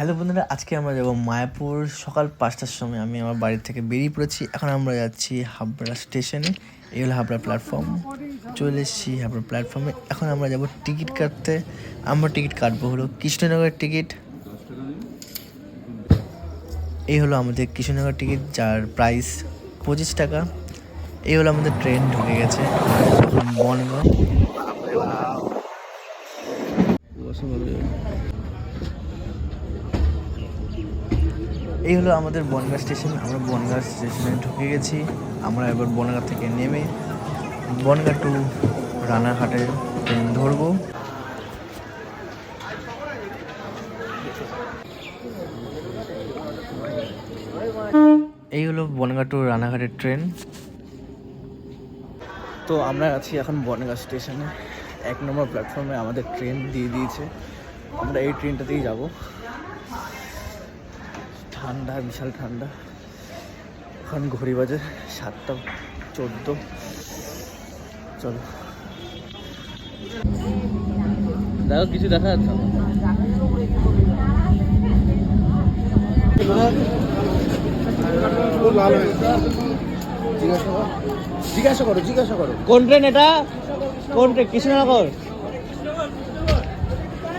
Hello বন্ধুরা, আজকে আমরা যাব মায়াপুর সকাল পাঁচটার সময়। আমি আমার বাড়ি থেকে বেরিয়ে পড়েছি। এখন আমরা যাচ্ছি হাবড়া স্টেশনে এই হলো হাবড়া প্ল্যাটফর্ম চলে এসেছি হাবড়া প্ল্যাটফর্মে এখন আমরা যাব টিকিট কাটতে। আমরা টিকিট কাটবো হলো কৃষ্ণনগরের টিকিট এই হলো আমাদের কৃষ্ণনগর টিকিট যার প্রাইস পঁচিশ টাকা। এই হলো আমাদের ট্রেন ঢুকে গেছে। বনগাঁও এই হলো আমাদের বনগাঁ স্টেশন। আমরা বনগাঁ স্টেশনে ঢুকে গেছি। আমরা এবার বনগাঁ থেকে নেমে বনগাঁ টু রানাঘাটে ট্রেন ধরবো। এই হলো বনগাঁ টু রানাঘাটের ট্রেন। তো আমরা আছি এখন বনগাঁ স্টেশনে। এক নম্বর প্ল্যাটফর্মে আমাদের ট্রেন দিয়ে দিয়েছে। আমরা এই ট্রেনটাতেই যাব। ঠান্ডা বিশাল ঠান্ডা। এখন ঘড়ি বাজে সাতটা চোদ্দ। চলো। দেখো কিছু দেখা যাচ্ছে না। জিজ্ঞাসা করো জিজ্ঞাসা করো। কোন ট্রেন এটা? কোন ট্রেন? কৃষ্ণনগর?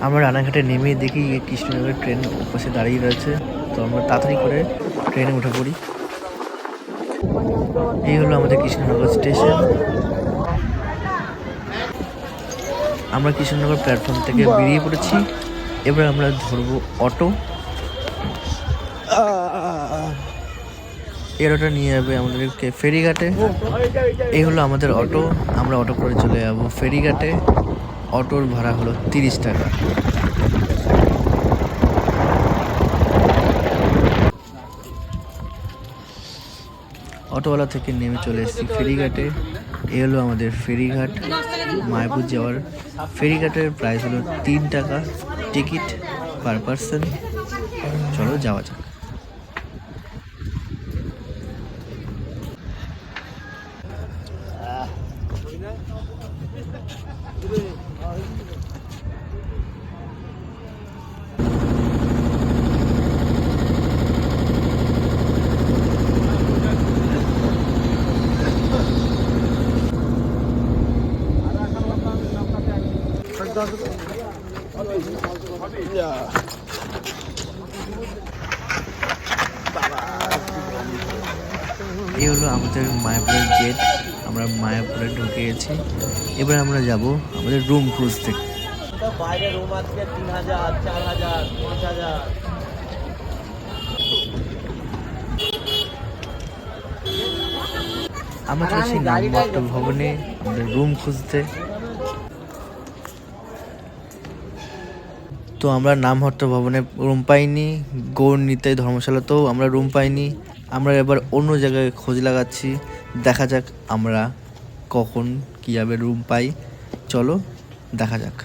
আমরা রানাঘাটে নেমে দেখি এই কৃষ্ণনগরের ট্রেন পাশে দাঁড়িয়ে রয়েছে। তো আমরা তাড়াতাড়ি করে ট্রেনে উঠে পড়ি। এই হলো আমাদের কৃষ্ণনগর স্টেশন আমরা কৃষ্ণনগর প্ল্যাটফর্ম থেকে বেরিয়ে পড়েছি। এবার আমরা ধরবো অটো এর অটো নিয়ে যাবে আমাদেরকে ফেরিঘাটে। এই হলো আমাদের অটো আমরা অটো করে চলে যাব ফেরিঘাটে। অটোর ভাড়া হলো তিরিশ টাকা। অটোওয়ালা থেকে নেমে চলে এসেছি ফেরিঘাটে। এ হলো আমাদের ফেরিঘাট, মায়াপুর যাওয়ার ফেরিঘাটের প্রাইস হলো তিন টাকা। টিকিট পার পার্সন চলো যাওয়া যাক। এই হলো আমাদের মায়াপুরের গেট আমরা মায়াপুরে ঢুকে গেছি। এবার আমরা যাব আমাদের রুম খুঁজতে বাইরে রুম আজকে তিন হাজার চার হাজার পাঁচ হাজার। আমরা চলেছি নামমাত্র ভবনে আমাদের রুম খুঁজতে তো আমরা নামহট্ট ভবনে রুম পাইনি। গৌর নিতাই ধর্মশালাতেও আমরা রুম পাইনি। আমরা এবার অন্য জায়গায় খোঁজ লাগাচ্ছি। দেখা যাক আমরা কখন কীভাবে রুম পাই। চলো, দেখা যাক।